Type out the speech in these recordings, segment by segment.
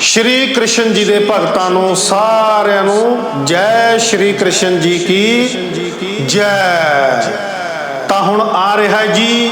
ਸ਼੍ਰੀ ਕ੍ਰਿਸ਼ਨ ਜੀ ਦੇ ਭਗਤਾਂ ਨੂੰ ਸਾਰਿਆਂ ਨੂੰ ਜੈ ਸ਼੍ਰੀ ਕ੍ਰਿਸ਼ਨ ਜੀ ਕੀ ਜੈ। ਤਾਂ ਹੁਣ ਆ ਰਿਹਾ ਜੀ,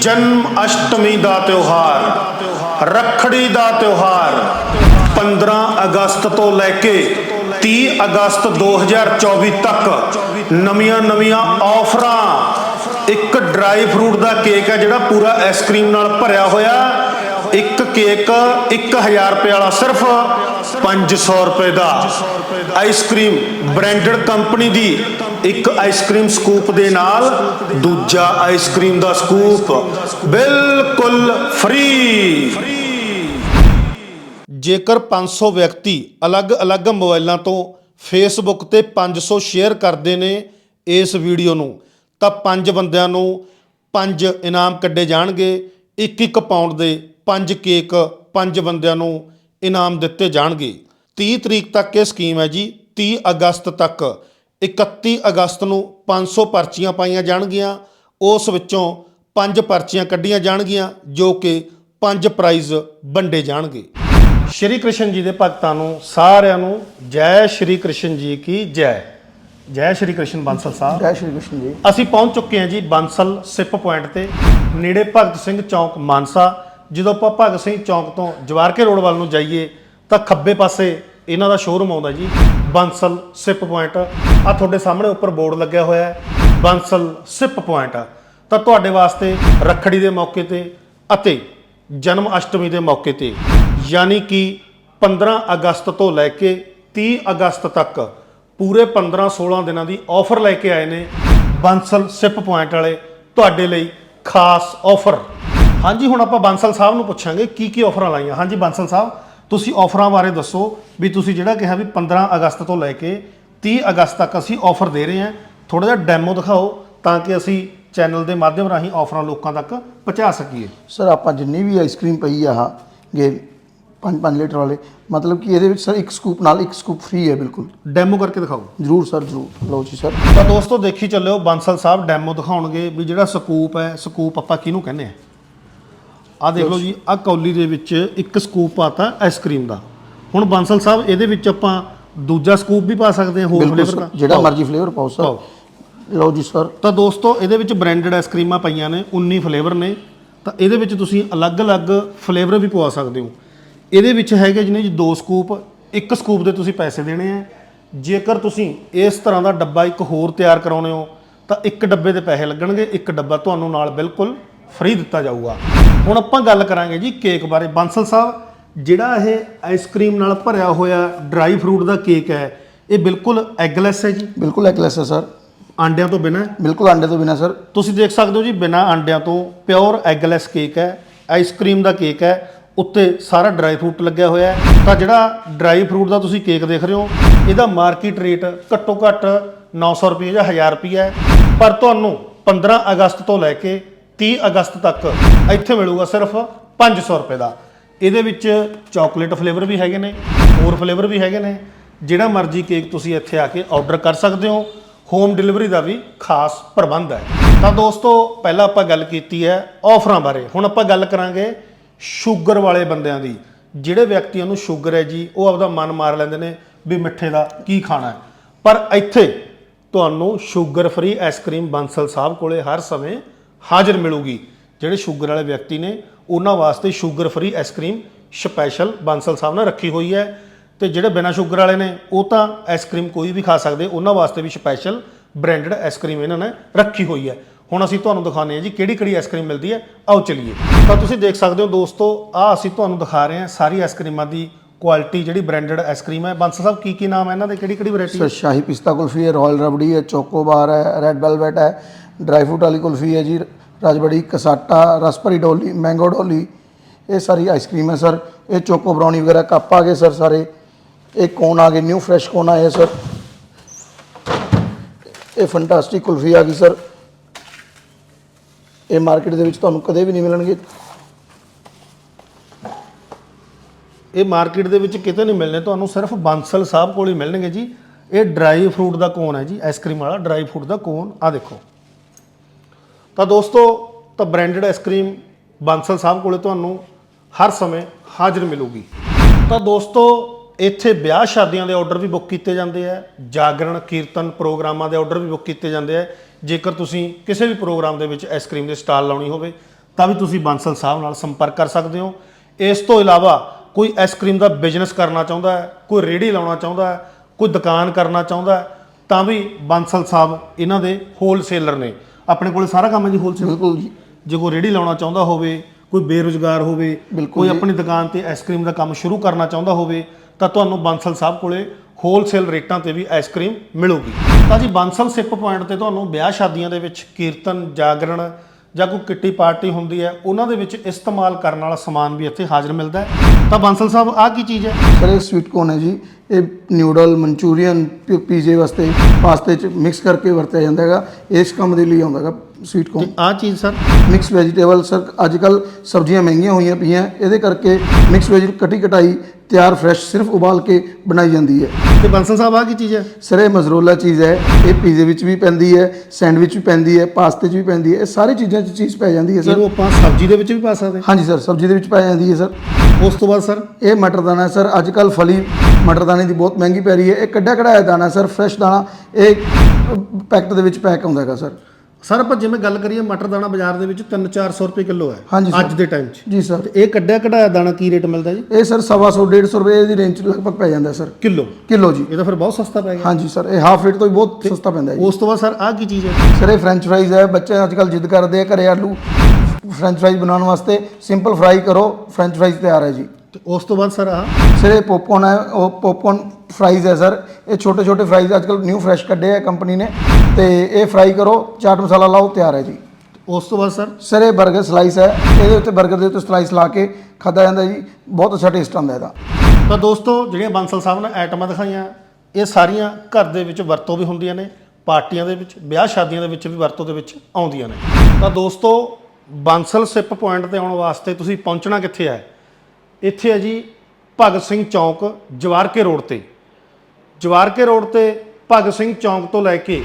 ਜਨਮ ਅਸ਼ਟਮੀ ਦਾ ਤਿਉਹਾਰ, ਰੱਖੜੀ ਦਾ ਤਿਉਹਾਰ। 15 ਅਗਸਤ ਤੋਂ ਲੈ ਕੇ 30 ਅਗਸਤ 2024 ਤੱਕ ਨਵੀਆਂ ਨਵੀਆਂ ਆਫਰਾਂ। ਇੱਕ ਡਰਾਈ ਫਰੂਟ ਦਾ ਕੇਕ ਹੈ ਜਿਹੜਾ ਪੂਰਾ ਆਈਸਕ੍ਰੀਮ ਨਾਲ ਭਰਿਆ ਹੋਇਆ। ਇੱਕ ਕੇਕ 1000 ਰੁਪਏ ਵਾਲਾ ਸਿਰਫ 500 ਰੁਪਏ ਦਾ। ਆਈਸਕ੍ਰੀਮ ਬ੍ਰਾਂਡਡ ਕੰਪਨੀ ਦੀ ਇੱਕ ਆਈਸਕ੍ਰੀਮ ਸਕੂਪ ਦੇ ਨਾਲ ਦੂਜਾ ਆਈਸਕ੍ਰੀਮ ਦਾ ਸਕੂਪ ਬਿਲਕੁਲ ਫ੍ਰੀ ਜੇਕਰ 500 ਵਿਅਕਤੀ ਅਲੱਗ-ਅਲੱਗ ਮੋਬਾਈਲਾਂ ਤੋਂ ਫੇਸਬੁੱਕ ਤੇ 500 ਸ਼ੇਅਰ ਕਰਦੇ ਨੇ ਇਸ ਵੀਡੀਓ ਨੂੰ, ਤਾਂ ਪੰਜ ਬੰਦਿਆਂ ਨੂੰ ਪੰਜ ਇਨਾਮ ਕੱਢੇ ਜਾਣਗੇ, ਇੱਕ ਇੱਕ ਪਾਉਂਡ ਦੇ ਪੰਜ ਕੇਕ ਪੰਜ ਬੰਦਿਆਂ ਨੂੰ ਇਨਾਮ ਦਿੱਤੇ ਜਾਣਗੇ। 30 ਤਰੀਕ ਤੱਕ ਇਹ ਸਕੀਮ ਹੈ ਜੀ। 30 ਅਗਸਤ ਤੱਕ 31 ਅਗਸਤ ਨੂੰ 500 ਪਰਚੀਆਂ ਪਾਈਆਂ ਜਾਣਗੀਆਂ। ਉਸ ਵਿੱਚੋਂ ਪੰਜ ਪਰਚੀਆਂ ਕੱਢੀਆਂ ਜਾਣਗੀਆਂ ਜੋ ਕਿ ਪੰਜ ਪ੍ਰਾਈਜ਼ ਵੰਡੇ ਜਾਣਗੇ। ਸ਼੍ਰੀ ਕ੍ਰਿਸ਼ਨ ਜੀ ਦੇ ਭਗਤਾਂ ਨੂੰ ਸਾਰਿਆਂ ਨੂੰ ਜੈ ਸ਼੍ਰੀ ਕ੍ਰਿਸ਼ਨ ਜੀ ਕੀ ਜੈ। ਜੈ ਸ਼੍ਰੀ ਕ੍ਰਿਸ਼ਨ ਬੰਸਲ ਸਾਹਿਬ। ਜੈ ਸ਼੍ਰੀ ਕ੍ਰਿਸ਼ਨ ਜੀ। ਅਸੀਂ ਪਹੁੰਚ ਚੁੱਕੇ ਹਾਂ ਜੀ ਬੰਸਲ ਸਿਪ ਪੁਆਇੰਟ ਤੇ। ਨੇੜੇ ਭਗਤ ਸਿੰਘ ਚੌਂਕ ਮਾਨਸਾ। ਜਦੋਂ ਆਪਾਂ ਭਗਤ ਸਿੰਘ ਚੌਂਕ ਤੋਂ ਜਵਾਰਕੇ ਰੋਡ ਵੱਲ ਨੂੰ ਜਾਈਏ, ਤਾਂ ਖੱਬੇ ਪਾਸੇ ਇਹਨਾਂ ਦਾ ਸ਼ੋਰੂਮ ਆਉਂਦਾ ਜੀ, ਬੰਸਲ ਸਿਪ ਪੁਆਇੰਟ। ਆ ਤੁਹਾਡੇ ਸਾਹਮਣੇ ਉੱਪਰ ਬੋਰਡ ਲੱਗਿਆ ਹੋਇਆ ਹੈ, ਬੰਸਲ ਸਿਪ ਪੁਆਇੰਟ। ਤਾਂ ਤੁਹਾਡੇ ਵਾਸਤੇ ਰੱਖੜੀ ਦੇ ਮੌਕੇ ਤੇ ਅਤੇ ਜਨਮ ਅਸ਼ਟਮੀ ਦੇ ਮੌਕੇ ਤੇ, ਯਾਨੀ ਕਿ 15 ਅਗਸਤ ਤੋਂ ਲੈ ਕੇ 30 ਅਗਸਤ ਤੱਕ ਪੂਰੇ 15-16 ਦਿਨਾਂ ਦੀ ਆਫਰ ਲੈ ਕੇ ਆਏ ਨੇ ਬੰਸਲ ਸਿਪ ਪੁਆਇੰਟ ਵਾਲੇ, ਤੁਹਾਡੇ ਲਈ ਖਾਸ ਆਫਰ ਹਾਂਜੀ ਹੁਣ ਆਪਾਂ ਬੰਸਲ ਸਾਹਿਬ ਨੂੰ ਪੁੱਛਾਂਗੇ ਕੀ ਕੀ ਆਫਰਾਂ ਲਾਈਆਂ। ਹਾਂਜੀ ਬੰਸਲ ਸਾਹਿਬ ਤੁਸੀਂ ਆਫਰਾਂ ਬਾਰੇ ਦੱਸੋ ਵੀ ਤੁਸੀਂ ਜਿਹੜਾ ਕਿਹਾ ਵੀ 15 ਅਗਸਤ ਤੋਂ ਲੈ ਕੇ 30 ਅਗਸਤ ਤੱਕ ਅਸੀਂ ਆਫਰ ਦੇ ਰਹੇ ਹਾਂ। ਥੋੜਾ ਜਿਹਾ ਡੈਮੋ ਦਿਖਾਓ ਤਾਂ ਕਿ ਅਸੀਂ ਚੈਨਲ ਦੇ ਮਾਧਿਅਮ ਰਾਹੀਂ ਆਫਰਾਂ ਲੋਕਾਂ ਤੱਕ ਪਹੁੰਚਾ ਸਕੀਏ। ਸਰ ਆਪਾਂ ਜਿੰਨੀ ਵੀ ਆਈਸਕ੍ਰੀਮ ਪਈ ਆ ਗੇ 5-5 ਲੀਟਰ ਵਾਲੇ ਮਤਲਬ ਕਿ ਇਹਦੇ ਵਿੱਚ ਸਰ ਇੱਕ ਸਕੂਪ ਨਾਲ ਇੱਕ ਸਕੂਪ ਫ੍ਰੀ ਹੈ ਬਿਲਕੁਲ। ਡੈਮੋ ਕਰਕੇ ਦਿਖਾਓ। ਜਰੂਰ ਸਰ ਜਰੂਰ। ਲਓ ਜੀ ਸਰ। ਤਾਂ ਦੋਸਤੋ ਦੇਖੀ ਚੱਲਿਓ ਬਾਂਸਲ ਸਾਹਿਬ ਡੈਮੋ ਦਿਖਾਉਣਗੇ ਵੀ ਜਿਹੜਾ ਸਕੂਪ ਹੈ ਸਕੂਪ ਆਪਾਂ ਕਿਹਨੂੰ ਕਹਿੰਦੇ ਆ ਆ ਦੇਖ ਲਓ ਜੀ ਆ ਕੌਲੀ ਦੇ ਵਿੱਚ ਇੱਕ ਸਕੂਪ ਆਤਾ ਆਈਸਕ੍ਰੀਮ ਦਾ। ਹੁਣ ਬਾਂਸਲ ਸਾਹਿਬ ਇਹਦੇ ਵਿੱਚ ਆਪਾਂ ਦੂਜਾ ਸਕੂਪ ਵੀ ਪਾ ਸਕਦੇ ਹਾਂ ਹੋਰ ਬਿਲਕੁਲ ਫਲੇਵਰ ਸਰ ਦਾ। ਜਿਹੜਾ ਪਾਓ। ਮਰਜ਼ੀ ਫਲੇਵਰ ਪਾਓ ਸਰ। ਪਾਓ। ਲਓ ਜੀ ਸਰ। ਤਾਂ ਦੋਸਤੋ ਇਹਦੇ ਵਿੱਚ ਬ੍ਰਾਂਡਡ ਆਈਸਕ੍ਰੀਮਾਂ ਪਈਆਂ ਨੇ 19 ਫਲੇਵਰ ਨੇ। ਤਾਂ ਇਹਦੇ ਵਿੱਚ ਤੁਸੀਂ ਅਲੱਗ-ਅਲੱਗ ਫਲੇਵਰ ਵੀ ਪਵਾ ਸਕਦੇ ਹੋ। ਇਹਦੇ ਵਿੱਚ ਹੈਗੇ ਜਿਹਨੇ ਜੀ ਦੋ ਸਕੂਪ ਇੱਕ ਸਕੂਪ ਦੇ ਤੁਸੀਂ ਪੈਸੇ ਦੇਣੇ ਆ। ਜੇਕਰ ਤੁਸੀਂ ਇਸ ਤਰ੍ਹਾਂ ਦਾ ਡੱਬਾ ਇੱਕ ਹੋਰ ਤਿਆਰ ਕਰਾਉਣੇ ਹੋ ਤਾਂ ਇੱਕ ਡੱਬੇ ਦੇ ਪੈਸੇ ਲੱਗਣਗੇ ਇੱਕ ਡੱਬਾ ਤੁਹਾਨੂੰ ਨਾਲ ਬਿਲਕੁਲ ਫ੍ਰੀ ਦਿੱਤਾ ਜਾਊਗਾ। ਹੁਣ ਆਪਾਂ ਗੱਲ ਕਰਾਂਗੇ ਜੀ ਕੇਕ ਬਾਰੇ। ਬੰਸਲ ਸਾਹਿਬ ਜਿਹੜਾ ਇਹ ਆਈਸਕ੍ਰੀਮ ਨਾਲ ਭਰਿਆ ਹੋਇਆ ਡਰਾਈ ਫਰੂਟ ਦਾ ਕੇਕ ਹੈ ਇਹ ਬਿਲਕੁਲ ਐਗਲੈਸ ਹੈ ਜੀ? ਬਿਲਕੁਲ ਐਗਲੈਸ ਹੈ ਸਰ। ਆਂਡਿਆਂ ਤੋਂ ਬਿਨਾਂ। ਬਿਲਕੁਲ ਅੰਡੇ ਤੋਂ ਬਿਨਾ ਸਰ। ਤੁਸੀਂ ਦੇਖ ਸਕਦੇ ਹੋ ਜੀ ਬਿਨਾ ਆਂਡਿਆਂ ਤੋਂ ਪਿਓਰ ਐਗਲੈਸ ਕੇਕ ਹੈ ਆਈਸਕ੍ਰੀਮ ਦਾ ਕੇਕ ਹੈ ਉੱਤੇ ਸਾਰਾ ਡਰਾਈ ਫਰੂਟ ਲੱਗਿਆ ਹੋਇਆ ਹੈ। ਤਾਂ ਜਿਹੜਾ ਡਰਾਈ ਫਰੂਟ ਦਾ ਤੁਸੀਂ ਕੇਕ ਦੇਖ ਰਹੇ ਹੋ ਇਹਦਾ ਮਾਰਕੀਟ ਰੇਟ ਘੱਟੋ ਘੱਟ 900 ਰੁਪਏ ਜਾਂ 1000 ਰੁਪਏ ਹੈ। ਪਰ ਤੁਹਾਨੂੰ 15 ਅਗਸਤ ਤੋਂ ਲੈ ਕੇ 30 ਅਗਸਤ ਤੱਕ ਇੱਥੇ ਮਿਲੂਗਾ ਸਿਰਫ 500 ਰੁਪਏ ਦਾ। ਇਹਦੇ ਵਿੱਚ ਚਾਕਲੇਟ ਫਲੇਵਰ ਵੀ ਹੈਗੇ ਨੇ, ਹੋਰ ਫਲੇਵਰ ਵੀ ਹੈਗੇ ਨੇ। ਜਿਹੜਾ ਮਰਜ਼ੀ ਕੇਕ ਤੁਸੀਂ ਇੱਥੇ ਆ ਕੇ ਆਰਡਰ ਕਰ ਸਕਦੇ ਹੋ ਹੋਮ ਡਿਲੀਵਰੀ ਦਾ ਵੀ ਖਾਸ ਪ੍ਰਬੰਧ ਹੈ। ਤਾਂ ਦੋਸਤੋ, ਪਹਿਲਾਂ ਆਪਾਂ ਗੱਲ ਕੀਤੀ ਹੈ ਆਫਰਾਂ ਬਾਰੇ। ਹੁਣ ਆਪਾਂ ਗੱਲ ਕਰਾਂਗੇ ਸ਼ੂਗਰ ਵਾਲੇ ਬੰਦਿਆਂ ਦੀ। ਜਿਹੜੇ ਵਿਅਕਤੀਆਂ ਨੂੰ ਸ਼ੂਗਰ ਹੈ ਜੀ, ਉਹ ਆਪਦਾ ਮਨ ਮਾਰ ਲੈਂਦੇ ਨੇ ਵੀ ਮਿੱਠੇ ਦਾ ਕੀ ਖਾਣਾ ਹੈ। ਪਰ ਇੱਥੇ ਤੁਹਾਨੂੰ sugar free ice cream Bansal ਸਾਹਿਬ ਕੋਲੇ ਹਰ ਸਮੇਂ ਹਾਜ਼ਰ ਮਿਲੂਗੀ। ਜਿਹੜੇ ਸ਼ੂਗਰ ਵਾਲੇ ਵਿਅਕਤੀ ਨੇ, ਉਹਨਾਂ ਵਾਸਤੇ sugar free ice cream special Bansal ਸਾਹਿਬ ਨੇ ਰੱਖੀ ਹੋਈ ਹੈ। ਤੇ ਜਿਹੜੇ ਬਿਨਾਂ ਸ਼ੂਗਰ ਵਾਲੇ ਨੇ, ਉਹ ਤਾਂ ਆਈਸਕ੍ਰੀਮ ਕੋਈ ਵੀ ਖਾ ਸਕਦੇ, ਉਹਨਾਂ ਵਾਸਤੇ ਵੀ ਸਪੈਸ਼ਲ ਬ੍ਰਾਂਡਡ ਆਈਸਕ੍ਰੀਮ ਇਹਨਾਂ ਨੇ ਰੱਖੀ ਹੋਈ ਹੈ। ਹੁਣ ਅਸੀਂ ਤੁਹਾਨੂੰ ਦਿਖਾਉਂਦੇ ਹਾਂ ਜੀ ਕਿਹੜੀ ਕਿਹੜੀ ਆਈਸਕ੍ਰੀਮ ਮਿਲਦੀ ਹੈ। ਆਓ ਚਲਿਏ। ਤਾਂ ਤੁਸੀਂ ਦੇਖ ਸਕਦੇ ਹੋ ਦੋਸਤੋ ਆ ਅਸੀਂ ਤੁਹਾਨੂੰ ਦਿਖਾ ਰਹੇ ਹਾਂ ਸਾਰੀ ਆਈਸਕ੍ਰੀਮਾਂ ਦੀ ਕੁਆਲਿਟੀ ਜਿਹੜੀ ਬ੍ਰਾਂਡਡ ਆਈਸਕ੍ਰੀਮ ਹੈ। ਬੰਸਲ ਸਾਹਿਬ, ਕੀ ਕੀ ਨਾਮ ਹੈ ਇਹਨਾਂ ਦੇ? ਕਿਹੜੀ ਕਿਹੜੀ ਵੈਰਾਈਟੀ ਸਰ, ਸ਼ਾਹੀ ਪਿਸਤਾ ਕੁਲਫੀ ਹੈ, ਰਾਇਲ ਰਬੜੀ ਹੈ ਚੋਕੋਬਾਰ ਹੈ ਰੈੱਡ ਵੈਲਵਟ ਹੈ। ਡਰਾਈ ਫਰੂਟ ਵਾਲੀ ਕੁਲਫੀ ਹੈ ਜੀ ਰਜਬੜੀ ਕਸਾਟਾ, ਰਸਪਰੀ ਡੋਲੀ, ਮੈਂਗੋ ਡੋਲੀ, ਇਹ ਸਾਰੀ ਆਈਸਕ੍ਰੀਮ ਹੈ ਸਰ। ਇਹ ਚੋਕੋ ਬਰਾਉਨੀ ਵਗੈਰਾ ਕੱਪ ਆ ਗਏ ਸਰ ਸਾਰੇ। ਇਹ ਕੋਨ ਆ ਗਏ ਨਿਊ ਫਰੈਸ਼ ਕੋਨ ਆਏ ਸਰ। ਇਹ ਫੈਂਟਾਸਟਿਕ ਕੁਲਫੀ ਆ ਗਈ ਸਰ। ਇਹ ਮਾਰਕੀਟ ਦੇ ਵਿੱਚ ਤੁਹਾਨੂੰ ਕਦੇ ਵੀ ਨਹੀਂ ਮਿਲਣਗੇ। ਇਹ ਮਾਰਕੀਟ ਦੇ ਵਿੱਚ ਕਿਤੇ ਨਹੀਂ ਮਿਲਣੇ, ਤੁਹਾਨੂੰ ਸਿਰਫ ਬਾਂਸਲ ਸਾਹਿਬ ਕੋਲ ਹੀ ਮਿਲਣਗੇ ਜੀ। ਇਹ ਡਰਾਈ ਫਰੂਟ ਦਾ ਕੋਨ ਹੈ ਜੀ ਆਈਸਕ੍ਰੀਮ ਵਾਲਾ ਡਰਾਈ ਫਰੂਟ ਦਾ ਕੋਨ। ਆ ਦੇਖੋ। ਤਾਂ ਦੋਸਤੋ, ਤਾਂ ਬ੍ਰਾਂਡਡ ਆਈਸਕ੍ਰੀਮ ਬਾਂਸਲ ਸਾਹਿਬ ਕੋਲੇ ਤੁਹਾਨੂੰ ਹਰ ਸਮੇਂ ਹਾਜ਼ਰ ਮਿਲੂਗੀ। ਤਾਂ ਦੋਸਤੋ, ਇੱਥੇ ਵਿਆਹ ਸ਼ਾਦੀਆਂ ਦੇ ਆਰਡਰ ਵੀ ਬੁੱਕ ਕੀਤੇ ਜਾਂਦੇ ਆ, ਜਾਗਰਣ, ਕੀਰਤਨ ਪ੍ਰੋਗਰਾਮਾਂ ਦੇ ਆਰਡਰ ਵੀ ਬੁੱਕ ਕੀਤੇ ਜਾਂਦੇ ਆ। ਜੇਕਰ ਤੁਸੀਂ ਕਿਸੇ ਵੀ ਪ੍ਰੋਗਰਾਮ ਦੇ ਵਿੱਚ ਆਈਸਕ੍ਰੀਮ ਦੇ ਸਟਾਲ ਲਾਉਣੀ ਹੋਵੇ, ਤਾਂ ਵੀ ਤੁਸੀਂ ਬਾਂਸਲ ਸਾਹਿਬ ਨਾਲ ਸੰਪਰਕ ਕਰ ਸਕਦੇ ਹੋ। ਇਸ ਤੋਂ ਇਲਾਵਾ ਕੋਈ ਆਈਸਕ੍ਰੀਮ ਦਾ ਬਿਜ਼ਨਸ ਕਰਨਾ ਚਾਹੁੰਦਾ ਹੈ, ਕੋਈ ਰੇਹੜੀ ਲਾਉਣਾ ਚਾਹੁੰਦਾ ਹੈ, ਕੋਈ ਦੁਕਾਨ ਕਰਨਾ ਚਾਹੁੰਦਾ ਹੈ, ਤਾਂ ਵੀ ਬਾਂਸਲ ਸਾਹਿਬ ਇਹਨਾਂ ਦੇ ਹੋਲਸੇਲਰ ਨੇ। ਆਪਣੇ ਕੋਲ ਸਾਰਾ ਕੰਮ ਹੈ ਜੀ ਹੋਲਸੇਲ ਬਿਲਕੁਲ ਜੀ। ਜੇ ਕੋਈ ਰੇਹੜੀ ਲਾਉਣਾ ਚਾਹੁੰਦਾ ਹੋਵੇ ਕੋਈ ਬੇਰੁਜ਼ਗਾਰ ਹੋਵੇ ਬਿਲਕੁਲ ਕੋਈ ਜੀ। ਆਪਣੀ ਦੁਕਾਨ ਤੇ ਆਈਸਕ੍ਰੀਮ ਦਾ ਕੰਮ ਸ਼ੁਰੂ ਕਰਨਾ ਚਾਹੁੰਦਾ ਹੋਵੇ ਤਾਂ ਤੁਹਾਨੂੰ ਬਾਂਸਲ ਸਾਹਿਬ ਕੋਲੇ ਹੋਲਸੇਲ ਰੇਟਾਂ ਤੇ ਵੀ ਆਈਸਕ੍ਰੀਮ ਮਿਲੂਗੀ। ਤਾਂ ਜੀ ਬਾਂਸਲ ਸਿਪ ਪੁਆਇੰਟ ਤੇ ਤੁਹਾਨੂੰ ਵਿਆਹ ਸ਼ਾਦੀਆਂ ਦੇ ਵਿੱਚ ਕੀਰਤਨ ਜਾਗਰਣ ਜਾਂ ਕੋਈ ਕਿੱਟੀ ਪਾਰਟੀ ਹੁੰਦੀ ਹੈ ਉਹਨਾਂ ਦੇ ਵਿੱਚ ਇਸਤੇਮਾਲ ਕਰਨ ਵਾਲਾ ਸਮਾਨ ਵੀ ਇੱਥੇ ਹਾਜ਼ਰ ਮਿਲਦਾ ਹੈ। ਤਾਂ ਬਾਂਸਲ ਸਾਹਿਬ ਆਹ ਕੀ ਚੀਜ਼ ਹੈ? ਸਰ ਇਹ ਸਵੀਟ ਕੋਨ ਹੈ ਜੀ। ਇਹ ਨਿਊਡਲ ਮਨਚੂਰੀਅਨ ਪੀਜ਼ੇ ਵਾਸਤੇ ਪਾਸਤੇ ਚ ਮਿਕਸ ਕਰਕੇ ਵਰਤਿਆ ਜਾਂਦਾ ਹੈਗਾ। ਇਸ ਕੰਮ ਦੇ ਲਈ ਆਉਂਦਾ ਹੈਗਾ ਸਵੀਟ ਕੋਨ ਆਹ ਚੀਜ਼ ਸਰ? ਮਿਕਸ ਵੈਜੀਟੇਬਲ ਸਰ ਅੱਜ ਕੱਲ ਸਬਜ਼ੀਆਂ ਮਹਿੰਗੀਆਂ ਹੋਈਆਂ ਪਈਆਂ। ਇਹਦੇ ਕਰਕੇ ਮਿਕਸ ਵੈਜੀ ਕਟੀ ਕਟਾਈ ਤਿਆਰ ਫਰੈਸ਼ ਸਿਰਫ ਉਬਾਲ ਕੇ ਬਣਾਈ ਜਾਂਦੀ ਹੈ। ਤੇ ਬਾਂਸਲ ਸਾਹਿਬ ਆਹ ਕੀ ਚੀਜ਼ ਹੈ? ਸਰ ਇਹ ਮਜ਼ਰੋਲਾ ਚੀਜ਼ ਹੈ। ਇਹ ਪੀਜ਼ੇ ਵਿੱਚ ਵੀ ਪੈਂਦੀ ਹੈ ਸੈਂਡਵਿਚ ਵੀ ਪੈਂਦੀ ਹੈ ਪਾਸਤੇ 'ਚ ਵੀ ਪੈਂਦੀ ਹੈ। ਇਹ ਸਾਰੀ ਚੀਜ਼ਾਂ 'ਚ ਚੀਜ਼ ਪੈ ਜਾਂਦੀ ਹੈ ਸਰ। ਇਹਨੂੰ ਆਪਾਂ ਸਬਜ਼ੀ ਦੇ ਵਿੱਚ ਵੀ ਪਾ ਸਕਦੇ ਹਾਂਜੀ ਸਰ ਸਬਜ਼ੀ ਦੇ ਵਿੱਚ ਪੈ ਜਾਂਦੀ ਹੈ ਸਰ। ਉਸ ਤੋਂ ਬਾਅਦ ਸਰ ਇਹ ਮਟਰ ਦਾਣਾ ਹੈ ਸਰ ਅੱਜ ਕੱਲ ਫਲੀ ਮਟਰ ਦਾਣੇ ਦੀ ਬਹੁਤ ਮਹਿੰਗੀ ਪੈ ਰਹੀ ਹੈ। ਇਹ ਕੱਢਿਆ ਕਢਾਇਆ ਦਾਣਾ ਸਰ ਫਰੈਸ਼ ਦਾਣਾ ਇਹ ਪੈਕਟ ਦੇ ਵਿੱਚ ਪੈਕ ਆਉਂਦਾ ਹੈਗਾ ਸਰ। ਸਰ ਆਪਾਂ ਜਿਵੇਂ ਗੱਲ ਕਰੀਏ ਮਟਰ ਦਾਣਾ ਬਾਜ਼ਾਰ ਦੇ ਵਿੱਚ 3-400 ਰੁਪਏ ਕਿਲੋ ਹੈ ਹਾਂਜੀ ਸਰ। ਅੱਜ ਦੇ ਟਾਈਮ 'ਚ। ਜੀ ਸਰ। ਤੇ ਇਹ ਕੱਢਿਆ ਕਢਾਇਆ ਦਾਣਾ ਕੀ ਰੇਟ ਮਿਲਦਾ ਜੀ? ਇਹ ਸਰ ਸਵਾ ਸੌ 150 ਰੁਪਏ ਦੀ ਰੇਂਜ 'ਚ ਲਗਭਗ ਪੈ ਜਾਂਦਾ ਸਰ। ਕਿਲੋ? ਕਿਲੋ ਜੀ। ਇਹ ਤਾਂ ਫਿਰ ਬਹੁਤ ਸਸਤਾ ਪੈ ਗਿਆ। ਹਾਂਜੀ ਸਰ ਇਹ ਹਾਫ ਰੇਟ ਤੋਂ ਵੀ ਬਹੁਤ ਸਸਤਾ ਪੈਂਦਾ ਹੈ ਜੀ। ਉਸ ਤੋਂ ਬਾਅਦ ਸਰ ਆਹ ਕੀ ਚੀਜ਼ ਹੈ? ਸਰ ਇਹ ਫ੍ਰੈਂਚ ਫਰਾਈਜ਼ ਹੈ ਬੱਚੇ ਅੱਜ ਕੱਲ ਜਿੱਦ ਕਰਦੇ ਆ ਘਰੇ ਆਲੂ। ਫ੍ਰੈਂਚ ਫਰਾਈਜ਼ ਬਣਾਉਣ ਵਾਸਤੇ ਸਿੰਪਲ ਫਰਾਈ ਕਰੋ ਫ੍ਰੈਂਚ ਫਰਾਈਜ਼ ਤਿਆਰ ਹੈ ਜੀ। ਤੇ ਉਸ ਤੋਂ ਬਾਅਦ ਸਰ ਆਹ? ਸਰ ਇਹ ਪੋਪਕੌਰਨ ਹੈ ਉਹ ਪੋਪਕੌਰਨ ਫਰਾਈਜ਼ ਹੈ ਸਰ। ਇਹ ਛੋਟੇ ਛੋਟੇ ਫਰਾਈਜ਼ ਅੱਜ ਕੱਲ ਨਿਊ ਫਰੈਸ਼ ਕੱਢੇ ਆ ਕੰਪਨੀ ਨੇ। ਤੇ ਇਹ ਫਰਾਈ ਕਰੋ ਚਾਟ ਮਸਾਲਾ ਲਾਓ ਤਿਆਰ ਹੈ ਜੀ। ਉਸ ਤੋਂ ਬਾਅਦ ਸਰ? ਸਰ ਇਹ 버ਗਰ ਸਲਾਈਸ ਹੈ। ਇਹਦੇ ਉੱਤੇ 버ਗਰ ਦੇ ਉੱਤੇ ਸਲਾਈਸ ਲਾ ਕੇ ਖਾਦਾ ਜਾਂਦਾ ਜੀ। ਬਹੁਤ ਅੱਛਾ ਟੇਸਟ ਆਉਂਦਾ ਇਹਦਾ। ਤਾਂ ਦੋਸਤੋ ਜਿਹੜੀਆਂ ਬੰਸਲ ਸਾਹਿਬ ਨੇ ਆਈਟਮਾਂ ਦਿਖਾਈਆਂ ਇਹ ਸਾਰੀਆਂ ਘਰ ਦੇ ਵਿੱਚ ਵਰਤੋਂ ਵੀ ਹੁੰਦੀਆਂ ਨੇ ਪਾਰਟੀਆਂ ਦੇ ਵਿੱਚ ਵਿਆਹ ਸ਼ਾਦੀਆਂ ਦੇ ਵਿੱਚ ਵੀ ਵਰਤੋਂ ਦੇ ਵਿੱਚ ਆਉਂਦੀਆਂ ਨੇ। ਤਾਂ ਦੋਸਤੋ ਬਾਂਸਲ ਸਿਪ ਪੁਆਇੰਟ ਤੇ ਆਉਣ ਵਾਸਤੇ ਤੁਸੀਂ ਪਹੁੰਚਣਾ ਕਿੱਥੇ ਹੈ? ਇੱਥੇ ਹੈ ਜੀ ਭਗਤ ਸਿੰਘ ਚੌਂਕ, ਜਵਾਰਕੇ ਰੋਡ ਤੇ। ਜਵਾਰਕੇ ਰੋਡ ਤੇ ਭਗਤ ਸਿੰਘ ਚੌਂਕ ਤੋਂ ਲੈ ਕੇ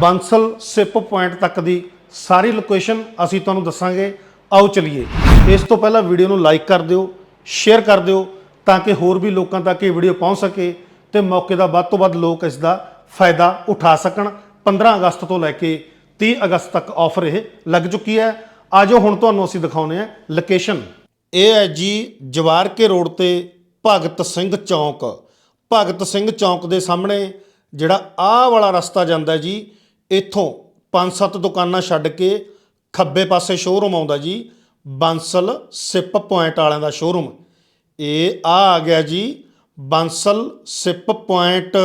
ਬਾਂਸਲ ਸਿਪ ਪੁਆਇੰਟ ਤੱਕ ਦੀ ਸਾਰੀ ਲੋਕੇਸ਼ਨ ਅਸੀਂ ਤੁਹਾਨੂੰ ਦੱਸਾਂਗੇ। ਆਓ ਚਲਿਏ। ਇਸ ਤੋਂ ਪਹਿਲਾਂ ਵੀਡੀਓ ਨੂੰ ਲਾਈਕ ਕਰ ਦਿਓ, ਸ਼ੇਅਰ ਕਰ ਦਿਓ ਤਾਂ ਕਿ ਹੋਰ ਵੀ ਲੋਕਾਂ ਤੱਕ ਇਹ ਵੀਡੀਓ ਪਹੁੰਚ ਸਕੇ ਤੇ ਮੌਕੇ ਦਾ ਵੱਧ ਤੋਂ ਵੱਧ ਲੋਕ ਇਸ ਦਾ ਫਾਇਦਾ ਉਠਾ ਸਕਣ। 15 ਅਗਸਤ ਤੋਂ ਲੈ ਕੇ 30 ਅਗਸਤ ਤੱਕ ਆਫਰ ਇਹ ਲੱਗ ਚੁੱਕੀ ਹੈ। ਆਜੋ ਹੁਣ ਤੁਹਾਨੂੰ ਅਸੀਂ ਦਿਖਾਉਨੇ ਆ ਲੋਕੇਸ਼ਨ ਇਹ ਹੈ ਜੀ ਜਵਾਰਕੇ ਰੋਡ ਤੇ ਭਗਤ ਸਿੰਘ ਚੌਂਕ। ਭਗਤ ਸਿੰਘ ਚੌਂਕ ਦੇ ਸਾਹਮਣੇ ਜਿਹੜਾ ਆਹ ਵਾਲਾ ਰਸਤਾ ਜਾਂਦਾ ਜੀ, ਇੱਥੋਂ ਪੰਜ ਸੱਤ ਦੁਕਾਨਾਂ ਛੱਡ ਕੇ ਖੱਬੇ ਪਾਸੇ ਸ਼ੋਰੂਮ ਆਉਂਦਾ ਜੀ, ਬੰਸਲ ਸਿਪ ਪੁਆਇੰਟ ਵਾਲਿਆਂ ਦਾ ਸ਼ੋਰੂਮ ਇਹ ਆ ਆ ਗਿਆ ਜੀ, ਬੰਸਲ ਸਿਪ ਪੁਆਇੰਟ।